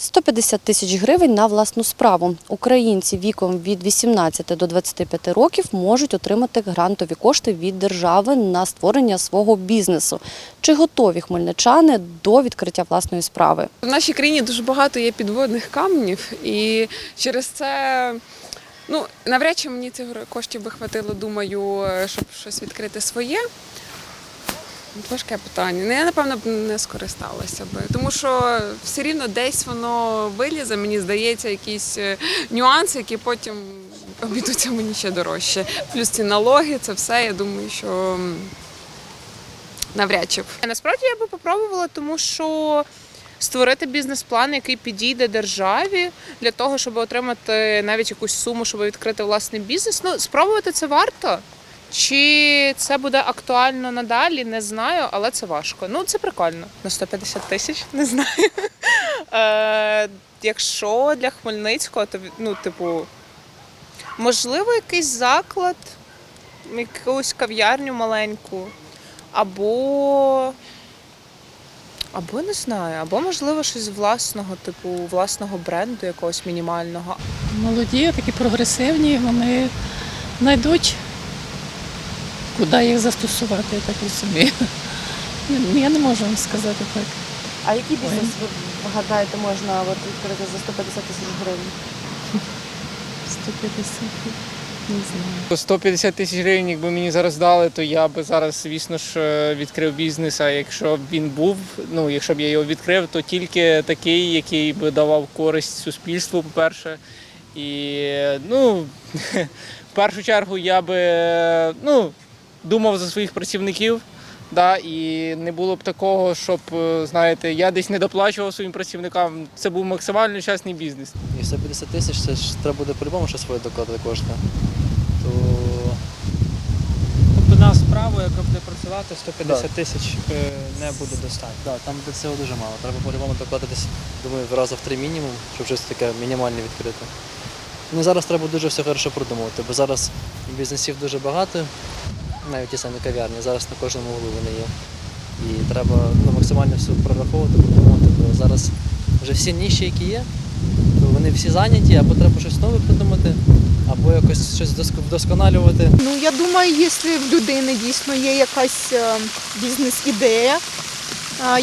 150 тисяч гривень на власну справу. Українці віком від 18 до 25 років можуть отримати грантові кошти від держави на створення свого бізнесу. Чи готові хмельничани до відкриття власної справи? В нашій країні дуже багато є підводних камнів, і через це ну навряд чи мені цих коштів би хватило, думаю, щоб щось відкрити своє. От Важке питання. Ну, я напевно б не скористалася би, тому що все рівно десь воно вилізе, мені здається, якісь е, нюанси, які потім обійдуться мені ще дорожче. Плюс ці налоги, це все. Я думаю, що навряд чи б. Насправді я би попробувала, тому що створити бізнес-план, який підійде державі для того, щоб отримати навіть якусь суму, щоб відкрити власний бізнес. Ну, спробувати це варто. Чи це буде актуально надалі, не знаю, але це важко. Ну, це прикольно. На 150 тисяч, не знаю. Е, якщо для Хмельницького, то ну, типу, можливо, якийсь заклад, якусь кав'ярню маленьку, або або не знаю, або можливо щось власного, типу власного бренду, якогось мінімального. Молоді, такі прогресивні, вони знайдуть, куди їх застосувати, я так розумію. Я не можу вам сказати так. А який бізнес ви гадаєте можна от відкрити за 150 тисяч гривень? 150, не знаю. 150 тисяч гривень, якби мені зараз дали, то я би зараз, звісно ж, е, відкрив бізнес. А якщо б він був, ну якщо б я його відкрив, то тільки такий, який би давав користь суспільству, по-перше. І ну, в першу чергу я би ну, думав за своїх працівників. Да, і не було б такого, щоб, е, знаєте, я десь не доплачував своїм працівникам. Це був максимально чесний бізнес. І 150 тисяч це ж треба буде по-любому щось своє докладати кошти. То Тобто на справу, яка буде працювати, 150 тисяч е, не буде достатньо. да, там буде цього дуже мало. Треба по-любому докладати десь, думаю, в раза в три мінімум, щоб щось таке мінімальне відкрити. Ну зараз треба дуже все хорошо продумувати, бо зараз бізнесів дуже багато, навіть ті самі кав'ярні, зараз на кожному вуглу вони є. І треба ну, максимально все прораховувати, продумувати, бо зараз вже всі ніші, які є, то вони всі зайняті, або треба щось нове придумати, або якось щось вдосконалювати. Ну я думаю, якщо в людини дійсно є якась е, бізнес-ідея,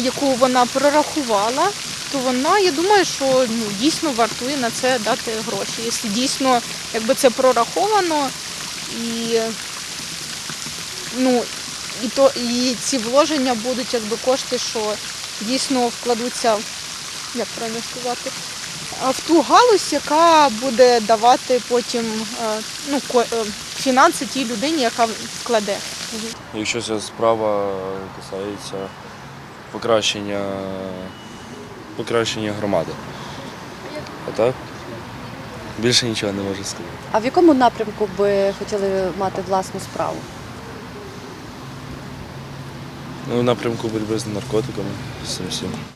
яку вона прорахувала, то вона, я думаю, що ну, дійсно вартує на це дати гроші. Якщо дійсно якби це прораховано і, ну, і, то, і ці вложення будуть якби кошти, що дійсно вкладуться, як правильно сказати, в ту галузь, яка буде давати потім е, ну, е, фінанси тій людині, яка вкладе. Якщо ця справа касається покращення, покращення громади. А так? Більше нічого не можу сказати. А в якому напрямку би хотіли мати власну справу? Ну, напрямку боротьби з наркотиками, цим всім.